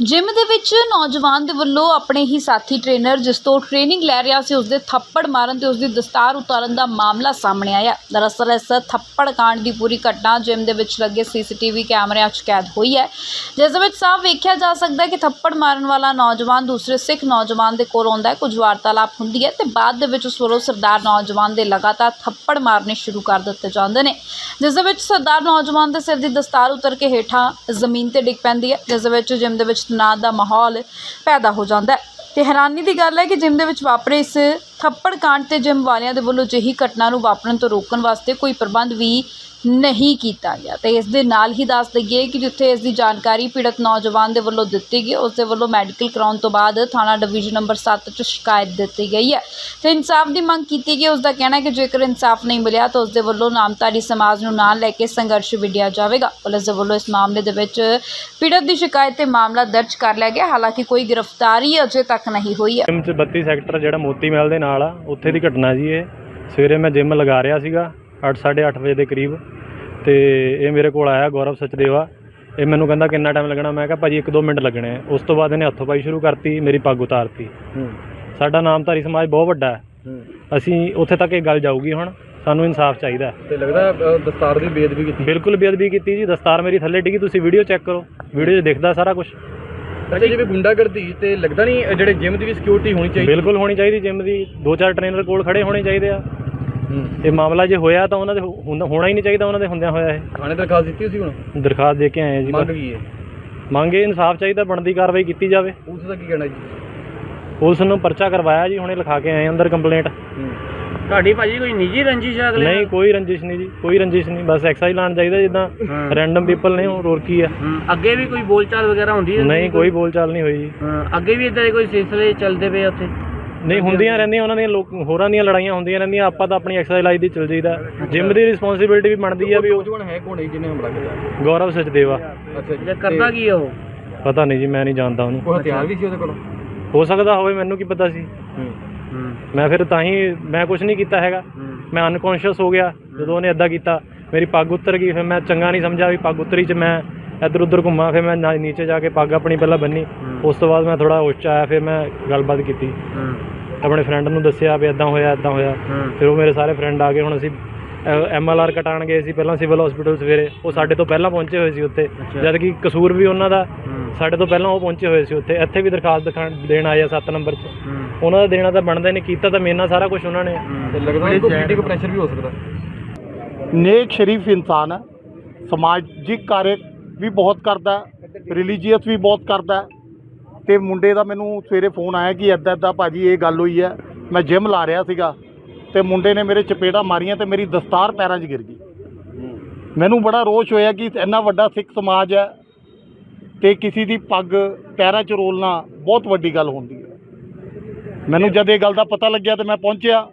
Gym ਦੇ ਵਿੱਚ ਨੌਜਵਾਨ ਦੇ ਵੱਲੋਂ ਆਪਣੇ ਹੀ ਸਾਥੀ ਟ੍ਰੇਨਰ ਜਿਸ ਤੋਂ ਟ੍ਰੇਨਿੰਗ ਲੈ ਰਿਹਾ ਸੀ ਉਸ ਦੇ ਥੱਪੜ ਮਾਰਨ ਤੇ ਉਸ ਦੀ ਦਸਤਾਰ ਉਤਾਰਨ ਦਾ ਮਾਮਲਾ ਸਾਹਮਣੇ ਆਇਆ। ਦਰਅਸਲ ਇਸ ਥੱਪੜ ਕਾਂਡ ਦੀ ਪੂਰੀ ਘਟਨਾ ਜਿਮ ਦੇ ਵਿੱਚ ਲੱਗੇ ਸੀਸੀਟੀਵੀ ਕੈਮਰਿਆਂ 'ਚ ਕੈਦ ਹੋਈ ਹੈ। ਜਿਸ ਦੇ ਵਿੱਚ ਸਾਫ਼ ਵੇਖਿਆ ਜਾ ਸਕਦਾ ਹੈ ਕਿ ਥੱਪੜ ਮਾਰਨ ਵਾਲਾ ਨੌਜਵਾਨ ਦੂਸਰੇ ਸਿੱਖ ਨੌਜਵਾਨ ਦੇ ਕੋਲ ਆਉਂਦਾ ਹੈ। ਕੁਝ ਵਾਰਤਾਲਾਪ ਹੁੰਦੀ ਹੈ ਤੇ ਬਾਅਦ ਦੇ ਵਿੱਚ ਉਸ ਵੱਲੋਂ ਸਰਦਾਰ ਨੌਜਵਾਨ ਦੇ ਲਗਾਤਾਰ ਥੱਪੜ ਮਾਰਨੇ ਸ਼ੁਰੂ ਕਰ ਦਿੱਤੇ ਜਾਂਦੇ ਨੇ। ਜਿਸ ਦੇ ਵਿੱਚ ਸਰਦਾਰ ਨੌਜਵਾਨ ਦੇ ਸਿਰ ਦੀ ਦਸਤਾਰ ਉਤਰ ਕੇ ਹੇਠਾਂ ਜ਼ਮੀਨ ਤੇ ਡਿੱਗ ਪੈਂਦੀ ਹੈ। ਜਿਸ ਦੇ ਵਿੱਚ ਜਿਮ ਦੇ ਵਿੱਚ ਤਣਾਅ ਦਾ ਮਾਹੌਲ ਪੈਦਾ ਹੋ ਜਾਂਦਾ ਹੈ। ਤੇ ਹੈਰਾਨੀ ਦੀ ਗੱਲ ਹੈ ਕਿ ਜਿਮ ਦੇ ਵਿੱਚ ਵਾਪਰੇ ਇਸ ਥੱਪੜ ਕਾਂਡ ਤੇ ਜਿਮ ਵਾਲਿਆਂ ਦੇ ਵੱਲੋਂ ਅਜਿਹੀ ਘਟਨਾ ਨੂੰ ਵਾਪਰਨ ਤੋਂ ਰੋਕਣ ਵਾਸਤੇ ਕੋਈ ਪ੍ਰਬੰਧ ਵੀ ਨਹੀਂ ਕੀਤਾ ਗਿਆ। ਤੇ ਇਸ ਦੇ ਨਾਲ ਹੀ ਦੱਸ ਦਈਏ ਕਿ ਜਿੱਥੇ ਇਸ ਦੀ ਜਾਣਕਾਰੀ ਪੀੜਤ ਨੌਜਵਾਨ ਦੇ ਵੱਲੋਂ ਦਿੱਤੀ ਗਈ, ਉਸ ਦੇ ਵੱਲੋਂ ਮੈਡੀਕਲ ਕਰਾਉਣ ਤੋਂ ਬਾਅਦ ਥਾਣਾ ਡਿਵੀਜ਼ਨ ਨੰਬਰ 7 ਚ ਸ਼ਿਕਾਇਤ ਦਿੱਤੀ ਗਈ ਹੈ। ਤੇ ਇਨਸਾਫ ਦੀ ਮੰਗ ਕੀਤੀ ਗਈ, ਉਸ ਦਾ ਕਹਿਣਾ ਹੈ ਕਿ ਜੇਕਰ ਇਨਸਾਫ ਨਹੀਂ ਮਿਲਿਆ ਤਾਂ ਉਸ ਦੇ ਵੱਲੋਂ ਨਾਮਧਾਰੀ ਸਮਾਜ ਨੂੰ ਨਾਲ ਲੈ ਕੇ ਸੰਘਰਸ਼ ਵਿੱਢਿਆ ਜਾਵੇਗਾ। ਪੁਲਿਸ ਦੇ ਵੱਲੋਂ ਇਸ ਮਾਮਲੇ ਦੇ ਵਿੱਚ ਪੀੜਤ ਦੀ ਸ਼ਿਕਾਇਤ ਤੇ ਮਾਮਲਾ ਦਰਜ ਕਰ ਲਿਆ ਗਿਆ, ਹਾਲਾਂਕਿ ਕੋਈ ਗ੍ਰਿਫਤਾਰੀ ਅਜੇ ਤੱਕ ਨਹੀਂ ਹੋਈ ਹੈ। ਜਿਮ ਚ 32 ਸੈਕਟਰ ਜਿਹੜਾ ਮੋਤੀ ਮਹਿਲ ਦੇ ਨਾਲ ਆ, ਉੱਥੇ ਦੀ ਘਟਨਾ ਜੀ ਇਹ। ਸਵੇਰੇ ਮੈਂ ਜਿਮ ਲਗਾ ਰਿਹਾ ਸੀਗਾ 8:30 ਵਜੇ ਦੇ ਕਰੀਬ ਤੇ ਇਹ ਮੇਰੇ ਕੋਲ ਆਇਆ ਗੌਰਵ ਸਚਦੇਵਾ। ਇਹ ਮੈਨੂੰ ਕਹਿੰਦਾ ਕਿੰਨਾ ਟਾਈਮ ਲੱਗਣਾ? ਮੈਂ ਕਿਹਾ ਭਾਜੀ 1-2 ਮਿੰਟ ਲੱਗਣੇ। ਆ ਉਸ ਤੋਂ ਬਾਅਦ ਇਹਨੇ ਹੱਥੋਂ ਪਾਈ ਸ਼ੁਰੂ ਕਰਤੀ ਮੇਰੀ ਪੱਗ ਉਤਾਰਤੀ। ਸਾਡਾ ਨਾਮਧਾਰੀ ਸਮਾਜ ਬਹੁਤ ਵੱਡਾ ਹੈ। ਅਸੀਂ ਉੱਥੇ ਤੱਕ ਇਹ ਗੱਲ ਜਾਊਗੀ ਹੁਣ। ਸਾਨੂੰ ਇਨਸਾਫ ਚਾਹੀਦਾ। ਤੇ ਲੱਗਦਾ ਅ, ਦਸਤਾਰ ਦੀ ਬੇਅਦਬੀ ਕੀਤੀ। ਬਿਲਕੁਲ ਬੇਅਦਬੀ ਕੀਤੀ ਜੀ। ਦਸਤਾਰ ਮੇਰੀ ਥੱਲੇ ਡਿੱਗੀ ਤੁਸੀਂ ਵੀਡੀਓ ਚੈੱਕ ਕਰੋ। ਵੀਡੀਓ 'ਚ ਦਿਖਦਾ ਸਾਰਾ ਕੁਝ ਅੱਛਾ ਜਿਵੇਂ ਗੁੰਡਾਗਰਦੀ ਤੇ ਲੱਗਦਾ ਨਹੀਂ ਅ, ਜਿਹੜੇ ਜਿਮ ਦੀ ਵੀ ਸਿਕਿਉਰਿਟੀ ਹੋਣੀ ਚਾਹੀਦੀ। ਬਿਲਕੁਲ ਹੋਣੀ ਚਾਹੀਦੀ ਜਿਮ ਦੀ। ਦੋ ਚਾਰ ਟ੍ਰੇਨਰ ਕੋਲ ਖੜੇ ਹੋਣੇ ਚਾਹੀਦੇ ਆ। ਇਹ ਮਾਮਲਾ ਜੇ ਹੋਇਆ ਤਾਂ ਉਹਨਾਂ ਦੇ ਹੋ- ਹੁੰਦਾ- ਹੋਣਾ ਹੀ ਨਹੀਂ ਚਾਹੀਦਾ ਉਹਨਾਂ ਦੇ ਹੁੰਦਿਆਂ ਹੋਇਆ ਇਹ। ਥਾਣੇ ਦਰਖਾਸਤ ਦਿੱਤੀ ਸੀ ਹੁਣ? ਦਰਖਾਸਤ ਦੇ ਕੇ ਆਏ ਆ ਜੀ ਮੰਗ ਕੀ ਹੈ? ਮੰਗੇ ਇਨਸਾਫ ਚਾਹੀਦਾ ਬਣਦੀ ਕਾਰਵਾਈ ਕੀਤੀ ਜਾਵੇ। ਪੁਲਿਸ ਦਾ ਕੀ ਕਹਿਣਾ ਜੀ? ਪੁਲਿਸ ਨੂੰ ਪਰਚਾ ਕਰਵਾਇਆ ਜੀ ਹੁਣੇ ਲਿਖਾ ਕੇ ਆਏ ਅੰਦਰ ਕੰਪਲੇਂਟ। ਤੁਹਾਡੀ ਭਾਜੀ ਕੋਈ ਨਿੱਜੀ ਰੰਜਿਸ਼ ਹੈ ਅਗਲੇ ਨਹੀਂ ਕੋਈ ਰੰਜਿਸ਼ ਨਹੀਂ ਜੀ ਕੋਈ ਰੰਜਿਸ਼ ਨਹੀਂ ਬਸ ਐਕਸਾਈਜ਼ ਲਾਣ ਚਾਹੀਦਾ ਜਿੱਦਾਂ ਹਾਂ। ਰੈਂਡਮ ਪੀਪਲ ਨੇ ਹੋਰ ਕੀ ਆ। ਹਮ, ਅੱਗੇ ਵੀ ਕੋਈ ਬੋਲਚਾਲ ਵਗੈਰਾ ਹੁੰਦੀ ਹੈ? ਨਹੀਂ ਕੋਈ ਬੋਲਚਾਲ ਨਹੀਂ ਹੋਈ ਜੀ। ਹਾਂ, ਅੱਗੇ ਵੀ ਇਦਾਂ ਦੇ ਕੋਈ ਸਿਲਸਿਲੇ ਚੱਲਦੇ ਪਏ ਆ ਉੱਥੇ? ਨਹੀਂ ਹੁੰਦੀਆਂ ਰਹਿੰਦੀਆਂ ਉਹਨਾਂ ਦੀਆਂ ਲੋਕ ਹੋਰਾਂ ਦੀਆਂ ਲੜਾਈਆਂ ਹੁੰਦੀਆਂ ਰਹਿੰਦੀਆਂ ਆਪਾਂ ਤਾਂ ਆਪਣੀ ਐਕਸਾਈਜ਼ ਲਾਈ ਦੀ ਚੱਲ ਜਾਈਦਾ। ਜਿਮ ਦੀ ਰਿਸਪੌਂਸਿਬਿਲਟੀ ਵੀ ਬਣਦੀ ਆ ਵੀ ਉਹ ਨੌਜਵਾਨ ਹੈ ਕੋਣ ਹੈ ਜਿਹਨੇ ਹਮਲਾ ਕੀਤਾ? ਗੌਰਵ ਸਚਦੇਵਾ। ਅੱਛਾ ਜੀ ਕਰਦਾ ਕੀ ਉਹ? ਪਤਾ ਨਹੀਂ ਜੀ ਮੈਂ ਨਹੀਂ ਜਾਣਦਾ ਉਹਨੂੰ। ਕੋਈ ਹਥਿਆਰ ਵੀ ਸੀ ਉਹਦੇ ਕੋਲ? ਹੋ ਸਕਦਾ ਹੋਵੇ ਮੈਨੂੰ ਕੀ ਪਤਾ ਸੀ। ਮੈਂ ਫਿਰ ਤਾਂ ਹੀ ਮੈਂ ਕੁਝ ਨਹੀਂ ਕੀਤਾ ਹੈਗਾ। ਮੈਂ ਅਨਕੌਂਸ਼ੀਅਸ ਹੋ ਗਿਆ ਜਦੋਂ ਉਹਨੇ ਇਦਾਂ ਕੀਤਾ ਮੇਰੀ ਪੱਗ ਉਤਰ ਗਈ ਫਿਰ ਮੈਂ ਚੰਗਾ ਨਹੀਂ ਸਮਝਿਆ ਵੀ ਪੱਗ ਉਤਰੀ ਚ ਮੈਂ ਇੱਧਰ ਉੱਧਰ ਘੁੰਮਾ ਫਿਰ ਮੈਂ ਨੀਚੇ ਜਾ ਕੇ ਪੱਗ ਆਪਣੀ ਪਹਿਲਾਂ ਬੰਨੀ। ਉਸ ਤੋਂ ਬਾਅਦ ਮੈਂ ਥੋੜਾ ਹੋਸ਼ 'ਚ ਆਇਆ ਫਿਰ ਮੈਂ ਗੱਲਬਾਤ ਕੀਤੀ। ਆਪਣੇ ਫਰੈਂਡ ਨੂੰ ਦੱਸਿਆ ਵੀ ਇਦਾਂ ਹੋਇਆ ਇਦਾਂ ਹੋਇਆ। ਫਿਰ ਉਹ ਮੇਰੇ ਸਾਰੇ ਫਰੈਂਡ ਆ ਗਏ ਹੁਣ ਅਸੀਂ ਐਮਐਲਆਰ ਕਟਾਣ ਗਏ ਸੀ ਪਹਿਲਾਂ ਸਿਵਲ ਹਸਪੀਟਲ ਸਵੇਰੇ। ਉਹ ਸਾਡੇ ਤੋਂ ਪਹਿਲਾਂ ਪਹੁੰਚੇ ਹੋਏ ਸੀ ਉੱਥੇ। ਜਦ ਕਿ ਕਸੂਰ ਵੀ ਉਹਨਾਂ ਦਾ ਸਾਡੇ ਤੋਂ ਪਹਿਲਾਂ ਉਹ ਪਹੁੰਚੇ ਹੋਏ ਸੀ ਉੱਥੇ। ਇੱਥੇ ਵੀ ਦਰਖਾਸਤ ਦਿਖਾਣ ਦੇਣ ਆਏ ਆ 7 ਨੰਬਰ 'ਚ। ਉਹਨਾਂ ਦਾ ਦੇਣਾ ਤਾਂ ਬਣਦਾ ਨਹੀਂ ਕੀਤਾ ਤਾਂ ਮੇਰੇ ਨਾਲ ਸਾਰਾ ਕੁਝ ਉਹਨਾਂ ਨੇ। ਲੱਗਦਾ ਨਹੀਂ ਕੋਈ ਪੋਲੀਟਿਕਲ ਪ੍ਰੈਸ਼ਰ ਵੀ ਹੋ ਸਕਦਾ। ਨੇਕ ਸ਼ਰੀਫ ਇਨਸਾਨ ਹੈ। ਸਮਾਜਿਕ ਕਾਰਜ ਵੀ ਬਹੁਤ ਕਰਦਾ ਰਿਲੀਜੀਅਸ ਵੀ ਬਹੁਤ ਕਰਦਾ ਹੈ। ਤੇ ਮੁੰਡੇ ਦਾ ਮੈਨੂੰ ਸਵੇਰੇ ਫੋਨ ਆਇਆ ਕਿ ਇੱਦਾਂ ਇੱਦਾਂ ਭਾਜੀ ਇਹ ਗੱਲ ਹੋਈ ਹੈ, ਮੈਂ ਜਿਮ ਲਾ ਰਿਹਾ ਸੀਗਾ ਤੇ ਮੁੰਡੇ ਨੇ ਮੇਰੇ ਚਪੇੜਾ ਮਾਰੀਆਂ ਤੇ ਮੇਰੀ ਦਸਤਾਰ ਪੈਰਾਂ 'ਚ ਗਿਰ ਗਈ। ਮੈਨੂੰ ਬੜਾ ਰੋਸ਼ ਹੋਇਆ ਕਿ ਇੰਨਾ ਵੱਡਾ ਸਿੱਖ ਸਮਾਜ ਹੈ ਤੇ ਕਿਸੇ ਦੀ ਪੱਗ ਪੈਰਾਂ 'ਚ ਰੋਲਣਾ ਬਹੁਤ ਵੱਡੀ ਗੱਲ ਹੁੰਦੀ ਹੈ। ਮੈਨੂੰ ਜਦ ਇਹ ਗੱਲ ਦਾ ਪਤਾ ਲੱਗਿਆ ਤੇ ਮੈਂ ਪਹੁੰਚਿਆ।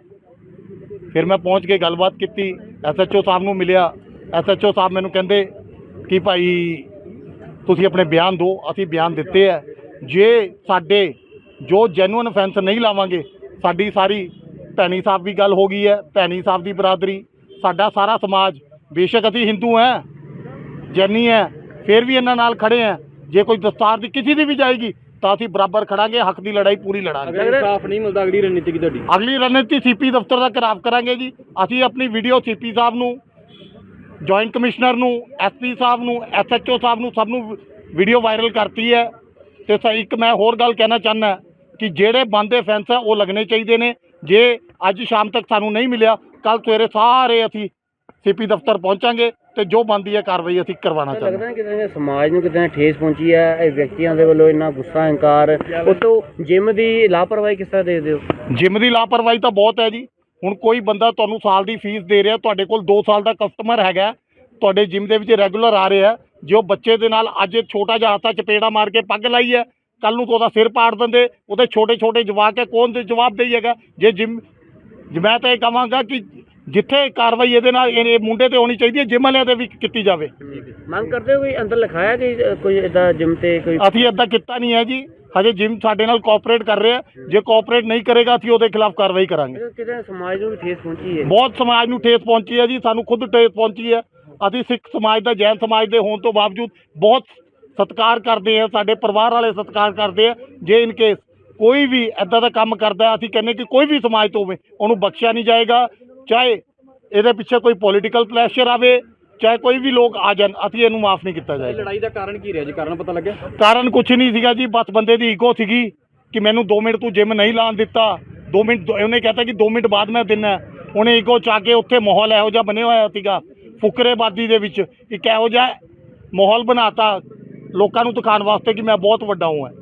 ਫਿਰ ਮੈਂ ਪਹੁੰਚ ਕੇ ਗੱਲਬਾਤ ਕੀਤੀ। ਐਸਐਚਓ ਸਾਹਿਬ ਨੂੰ ਮਿਲਿਆ। ਐਸਐਚਓ ਸਾਹਿਬ ਮੈਨੂੰ ਕਹਿੰਦੇ ਕਿ ਭਾਈ ਤੁਸੀਂ ਆਪਣੇ ਬਿਆਨ ਦਿਓ, ਅਸੀਂ ਬਿਆਨ ਦਿੱਤੇ ਹੈ। ਜੇ ਸਾਡੇ ਜੋ ਜੈਨੂਇਨ ਅਫੈਂਸ ਨਹੀਂ ਲਾਵਾਂਗੇ ਸਾਡੀ ਸਾਰੀ ਭੈਣੀ ਸਾਹਿਬ ਵੀ ਗੱਲ ਹੋ ਗਈ ਹੈ ਭੈਣੀ ਸਾਹਿਬ ਦੀ ਬਰਾਦਰੀ ਸਾਡਾ ਸਾਰਾ ਸਮਾਜ ਬੇਸ਼ੱਕ ਅਸੀਂ ਹਿੰਦੂ ਹੈ ਜੈਨੀ ਹੈ ਫਿਰ ਵੀ ਇਹਨਾਂ ਨਾਲ ਖੜੇ ਹੈ। ਜੇ ਕੋਈ ਦਸਤਾਰ ਦੀ ਕਿਸੇ ਦੀ ਵੀ ਜਾਏਗੀ ਤਾਂ ਅਸੀਂ ਬਰਾਬਰ ਖੜਾਂਗੇ ਹੱਕ ਦੀ ਲੜਾਈ ਪੂਰੀ ਲੜਾਂਗੇ। ਅਗਰ ਇਨਸਾਫ ਨਹੀਂ ਮਿਲਦਾ ਅਗਲੀ ਰਣਨੀਤੀ ਕੀ ਤੁਹਾਡੀ? ਅਗਲੀ ਰਣਨੀਤੀ ਸੀਪੀ ਦਫ਼ਤਰ ਦਾ ਘਿਰਾਵ ਕਰਾਂਗੇ ਜੀ। ਅਸੀਂ ਆਪਣੀ ਵੀਡੀਓ ਸੀਪੀ ਸਾਹਿਬ ਨੂੰ ਜੁਆਇੰਟ ਕਮਿਸ਼ਨਰ ਨੂੰ ਐਸਪੀ ਸਾਹਿਬ ਨੂੰ ਐਸਐਚਓ ਸਾਹਿਬ ਨੂੰ ਸਭ ਨੂੰ ਵੀਡੀਓ ਵਾਇਰਲ ਕਰਤੀ ਹੈ। ਤੇ ਸ ਇੱਕ ਮੈਂ ਹੋਰ ਗੱਲ ਕਹਿਣਾ ਚਾਹੁੰਦਾ ਕਿ ਜਿਹੜੇ ਬੰਦੇ ਫੈਂਸ ਹੈ ਉਹ ਲੱਗਣੇ ਚਾਹੀਦੇ ਨੇ। ਜੇ ਅੱਜ ਸ਼ਾਮ ਤੱਕ ਸਾਨੂੰ ਨਹੀਂ ਮਿਲਿਆ ਕੱਲ ਸਵੇਰੇ ਸਾਰੇ ਅਸੀਂ ਸੀਪੀ ਦਫ਼ਤਰ ਪਹੁੰਚਾਂਗੇ ਤੇ ਜੋ ਬੰਦੀ ਹੈ ਕਾਰਵਾਈ ਅਸੀਂ ਕਰਵਾਉਣਾ ਚਾਹੁੰਦੇ ਲੱਗਦਾ ਕਿਤੇ ਨਾ ਸਮਾਜ ਨੂੰ ਕਿਤੇ ਨਾ ਠੇਸ ਪਹੁੰਚੀ ਹੈ ਇਹ ਵਿਅਕਤੀਆਂ ਦੇ ਵੱਲੋਂ ਇੰਨਾ ਗੁੱਸਾ ਹੰਕਾਰ ਉਤੋਂ ਜਿਮ ਦੀ ਲਾਪਰਵਾਹੀ ਕਿਸ ਤਰ੍ਹਾਂ ਦੇਖਦੇ ਹੋ ਜਿਮ ਦੀ ਲਾਪਰਵਾਹੀ ਤਾਂ ਬਹੁਤ ਹੈ ਜੀ। ਹੁਣ ਕੋਈ ਬੰਦਾ ਤੁਹਾਨੂੰ ਸਾਲ ਦੀ ਫੀਸ ਦੇ ਰਿਹਾ ਤੁਹਾਡੇ ਕੋਲ 2 ਸਾਲ ਦਾ ਕਸਟਮਰ ਹੈਗਾ ਤੁਹਾਡੇ ਜਿਮ ਦੇ ਵਿੱਚ ਰੈਗੂਲਰ ਆ ਰਿਹਾ ਜੇ ਉਹ ਬੱਚੇ ਦੇ ਨਾਲ ਅੱਜ ਛੋਟਾ ਜਿਹਾ ਹੱਥਾ ਚਪੇੜਾ ਮਾਰ ਕੇ ਪੱਗ ਲਾਈ ਹੈ ਕੱਲ ਨੂੰ ਤਾਂ ਉਹਦਾ ਸਿਰ ਪਾੜ ਦਿੰਦੇ ਉਹਦੇ ਛੋਟੇ ਛੋਟੇ ਜਵਾਕ ਹੈ ਕੌਣ ਦੇ ਜਵਾਬ ਦੇਈਏਗਾ ਜੇ ਜਿਮ ਮੈਂ ਤਾਂ ਇਹ ਕਹਾਂਗਾ ਕਿ ਜਿੱਥੇ ਕਾਰਵਾਈ ਇਹਦੇ ਨਾਲ ਇਹ ਮੁੰਡੇ ਤੇ ਹੋਣੀ ਚਾਹੀਦੀ ਹੈ ਜਿਮ ਵਾਲਿਆਂ ਤੇ ਵੀ ਕੀਤੀ ਜਾਵੇ। ਮੰਗ ਕਰਦੇ ਹੋ ਕੋਈ ਅੰਦਰ ਲਿਖਾਇਆ ਕਿ ਕੋਈ ਇਦਾਂ ਜਿਮ ਤੇ ਕੋਈ ਅਸੀਂ ਇੱਦਾਂ ਕੀਤਾ ਨਹੀਂ ਹੈ ਜੀ। ਹਜੇ ਜਿਮ ਸਾਡੇ ਨਾਲ ਕੋਆਪਰੇਟ ਕਰ ਰਿਹਾ ਜੇ ਕੋਆਪਰੇਟ ਨਹੀਂ ਕਰੇਗਾ ਅਸੀਂ ਉਹਦੇ ਖਿਲਾਫ ਕਾਰਵਾਈ ਕਰਾਂਗੇ। ਕਿਤੇ ਸਮਾਜ ਨੂੰ ਵੀ ਠੇਸ ਪਹੁੰਚੀ ਹੈ। ਬਹੁਤ ਸਮਾਜ ਨੂੰ ਠੇਸ ਪਹੁੰਚੀ ਹੈ ਜੀ ਸਾਨੂੰ ਖੁਦ ਠੇਸ ਪਹੁੰਚੀ ਹੈ। ਅਸੀਂ ਸਿੱਖ ਸਮਾਜ ਦਾ ਜੈਨ ਸਮਾਜ ਦੇ ਹੋਣ ਤੋਂ ਬਾਵਜੂਦ ਬਹੁਤ ਸਤਿਕਾਰ ਕਰਦੇ ਆ ਸਾਡੇ ਪਰਿਵਾਰ ਵਾਲੇ ਸਤਿਕਾਰ ਕਰਦੇ ਆ ਜੇ ਇਨ ਕੇਸ ਕੋਈ ਵੀ ਐਦਾਂ ਦਾ ਕੰਮ ਕਰਦਾ ਅਸੀਂ ਕਹਿੰਦੇ ਕਿ ਕੋਈ ਵੀ ਸਮਾਜ ਤੋਂ ਹੋਵੇ ਉਹਨੂੰ ਬਖਸ਼ਿਆ ਨਹੀਂ ਜਾਏਗਾ ਚਾਹੇ ਇਹਦੇ ਪਿੱਛੇ ਕੋਈ ਪੋਲੀਟੀਕਲ ਪ੍ਰੈਸ਼ਰ ਆਵੇ ਚਾਹੇ ਕੋਈ ਵੀ ਲੋਕ ਆ ਜਾਣ ਅਸੀਂ ਇਹਨੂੰ ਮਾਫ ਨਹੀਂ ਕੀਤਾ ਜਾਏਗਾ। ਲੜਾਈ ਦਾ ਕਾਰਨ ਕੀ ਰਿਹਾ ਜੀ? ਕਾਰਨ ਪਤਾ ਲੱਗਿਆ? ਕਾਰਨ ਕੁਛ ਨਹੀਂ ਸੀਗਾ ਜੀ ਬਸ ਬੰਦੇ ਦੀ ਈਗੋ ਸੀਗੀ ਕਿ ਮੈਨੂੰ 2 ਮਿੰਟ ਤੂੰ ਜਿਮ ਨਹੀਂ ਲਾਣ ਦਿੱਤਾ 2 ਮਿੰਟ ਉਹਨੇ ਕਹਤਾ ਕਿ 2 ਮਿੰਟ ਬਾਅਦ ਮੈਂ ਦਿਨਾ ਉਹਨੇ ਈਗੋ ਚਾ ਕੇ ਉੱਥੇ ਮਾਹੌਲ ਇਹੋ ਜਿਹਾ ਬਣਿਆ ਹੋਇਆ ਸੀਗਾ। ਫੁਕਰੇਬਾਦੀ ਦੇ ਵਿੱਚ ਇੱਕ ਇਹੋ ਜਿਹਾ ਮਾਹੌਲ ਬਣਾਤਾ ਲੋਕਾਂ ਨੂੰ ਦਿਖਾਉਣ ਵਾਸਤੇ ਕਿ ਮੈਂ ਬਹੁਤ ਵੱਡਾ ਹਾਂ।